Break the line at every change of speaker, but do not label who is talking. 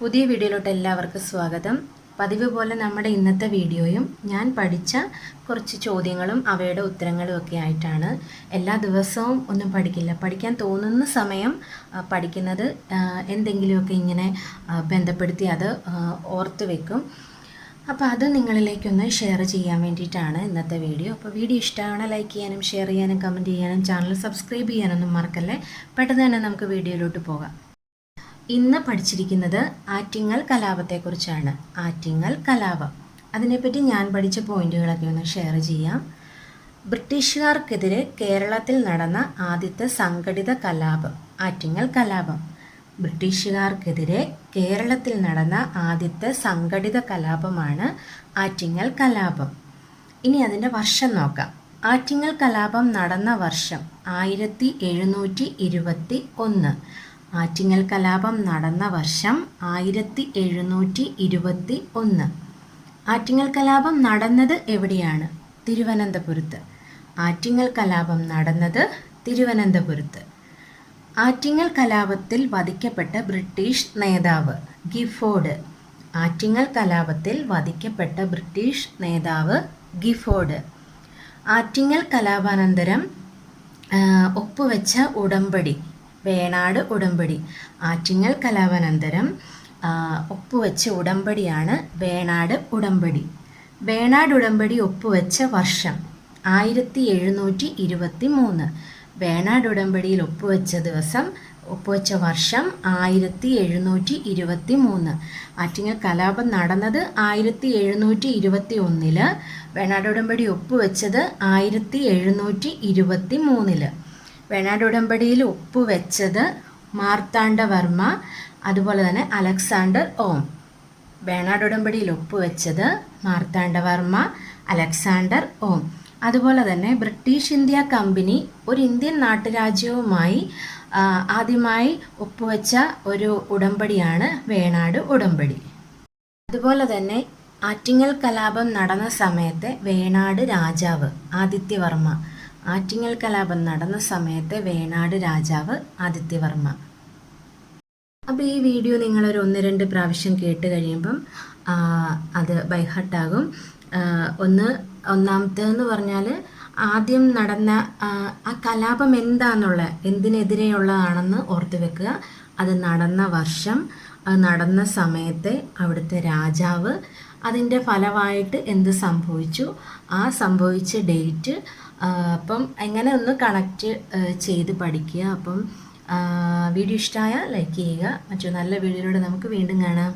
പുതിയ വീഡിയോയിലോട്ട് എല്ലാവർക്കും സ്വാഗതം. പതിവ് പോലെ നമ്മുടെ ഇന്നത്തെ വീഡിയോയും ഞാൻ പഠിച്ച കുറച്ച് ചോദ്യങ്ങളും അവയുടെ ഉത്തരങ്ങളും ഒക്കെ ആയിട്ടാണ്. എല്ലാ ദിവസവും ഒന്നും പഠിക്കില്ല. പഠിക്കാൻ തോന്നുന്ന സമയം പഠിക്കുന്നത് എന്തെങ്കിലുമൊക്കെ ഇങ്ങനെ ബന്ധപ്പെടുത്തി അത് ഓർത്ത് വെക്കും. അപ്പോൾ അത് നിങ്ങളിലേക്കൊന്ന് ഷെയർ ചെയ്യാൻ വേണ്ടിയിട്ടാണ് ഇന്നത്തെ വീഡിയോ. അപ്പോൾ വീഡിയോ ഇഷ്ടമാണ് ലൈക്ക് ചെയ്യാനും ഷെയർ ചെയ്യാനും കമന്റ് ചെയ്യാനും ചാനൽ സബ്സ്ക്രൈബ് ചെയ്യാനൊന്നും മറക്കല്ലേ? പെട്ടെന്ന് തന്നെ നമുക്ക് വീഡിയോയിലോട്ട് പോകാം. ഇന്ന് പഠിച്ചിരിക്കുന്നത് ആറ്റിങ്ങൽ കലാപത്തെക്കുറിച്ചാണ്. ആറ്റിങ്ങൽ കലാപം. അതിനെപ്പറ്റി ഞാൻ പഠിച്ച പോയിന്റുകളൊക്കെ ഒന്ന് ഷെയർ ചെയ്യാം. ബ്രിട്ടീഷുകാർക്കെതിരെ കേരളത്തിൽ നടന്ന ആദ്യത്തെ സംഘടിത കലാപം ആറ്റിങ്ങൽ കലാപം. ബ്രിട്ടീഷുകാർക്കെതിരെ കേരളത്തിൽ നടന്ന ആദ്യത്തെ സംഘടിത കലാപമാണ് ആറ്റിങ്ങൽ കലാപം. ഇനി അതിന്റെ വർഷം നോക്കാം. ആറ്റിങ്ങൽ കലാപം നടന്ന വർഷം ആയിരത്തി എഴുന്നൂറ്റി ഇരുപത്തി ഒന്ന്. ആറ്റിങ്ങൽ കലാപം നടന്ന വർഷം ആയിരത്തി എഴുന്നൂറ്റി ഇരുപത്തി ഒന്ന്. ആറ്റിങ്ങൽ കലാപം നടന്നത് എവിടെയാണ്? തിരുവനന്തപുരത്ത്. ആറ്റിങ്ങൽ കലാപം നടന്നത് തിരുവനന്തപുരത്ത്. ആറ്റിങ്ങൽ കലാപത്തിൽ വധിക്കപ്പെട്ട ബ്രിട്ടീഷ് നേതാവ് ഗിഫോർഡ്. ആറ്റിങ്ങൽ കലാപത്തിൽ വധിക്കപ്പെട്ട ബ്രിട്ടീഷ് നേതാവ് ഗിഫോർഡ്. ആറ്റിങ്ങൽ കലാപാനന്തരം ഒപ്പുവെച്ച ഉടമ്പടി വേണാട് ഉടമ്പടി. ആറ്റിങ്ങൽ കലാപാനന്തരം ഒപ്പുവെച്ച ഉടമ്പടിയാണ് വേണാട് ഉടമ്പടി. വേണാട് ഉടമ്പടി ഒപ്പുവെച്ച വർഷം ആയിരത്തി എഴുന്നൂറ്റി ഇരുപത്തി മൂന്ന് വേണാട് ഉടമ്പടിയിൽ ഒപ്പുവെച്ച ദിവസം ഒപ്പുവെച്ച വർഷം ആയിരത്തി എഴുന്നൂറ്റി ഇരുപത്തി മൂന്ന് ആറ്റിങ്ങൽ കലാപം നടന്നത് ആയിരത്തി എഴുന്നൂറ്റി ഇരുപത്തി ഒന്നിൽ വേണാട് ഉടമ്പടി ഒപ്പുവെച്ചത് ആയിരത്തി എഴുന്നൂറ്റി ഇരുപത്തി മൂന്നിൽ വേണാട് ഉടമ്പടിയിൽ ഒപ്പുവെച്ചത് മാർത്താണ്ഡവർമ്മ അതുപോലെ തന്നെ അലക്സാണ്ടർ ഓം. വേണാട് ഉടമ്പടിയിൽ ഒപ്പുവെച്ചത് മാർത്താണ്ഡവർമ്മ അലക്സാണ്ടർ ഓം. അതുപോലെ തന്നെ ബ്രിട്ടീഷ് ഇന്ത്യ കമ്പനി ഒരു ഇന്ത്യൻ നാട്ടുരാജ്യവുമായി ആദ്യമായി ഒപ്പുവെച്ച ഒരു ഉടമ്പടിയാണ് വേണാട് ഉടമ്പടി. അതുപോലെ തന്നെ ആറ്റിങ്ങൽ കലാപം നടന്ന സമയത്തെ വേണാട് രാജാവ് ആദിത്യവർമ്മ. ആറ്റിങ്ങൽ കലാപം നടന്ന സമയത്തെ വേണാട് രാജാവ് ആദിത്യവർമ്മ. അപ്പോൾ ഈ വീഡിയോ നിങ്ങളൊരു ഒന്ന് രണ്ട് പ്രാവശ്യം കേട്ട് കഴിയുമ്പം അത് ബൈഹട്ടാകും ഒന്ന് ഒന്നാമത്തേന്ന് പറഞ്ഞാൽ ആദ്യം നടന്ന ആ, കലാപം എന്താന്നുള്ള എന്തിനെതിരെയുള്ളതാണെന്ന് ഓർത്ത് വെക്കുക. അത് നടന്ന വർഷം അത് നടന്ന സമയത്തെ അവിടുത്തെ രാജാവ് അതിന്റെ ഫലമായിട്ട് എന്ത് സംഭവിച്ചു? ആ സംഭവിച്ച ഡേറ്റ് അപ്പം എങ്ങനെ ഒന്ന് കണക്റ്റ് ചെയ്ത് പഠിക്കുക. അപ്പം വീഡിയോ ഇഷ്ടമായ ലൈക്ക് ചെയ്യുക. മറ്റു നല്ല വീഡിയോയിലൂടെ നമുക്ക് വീണ്ടും കാണാം.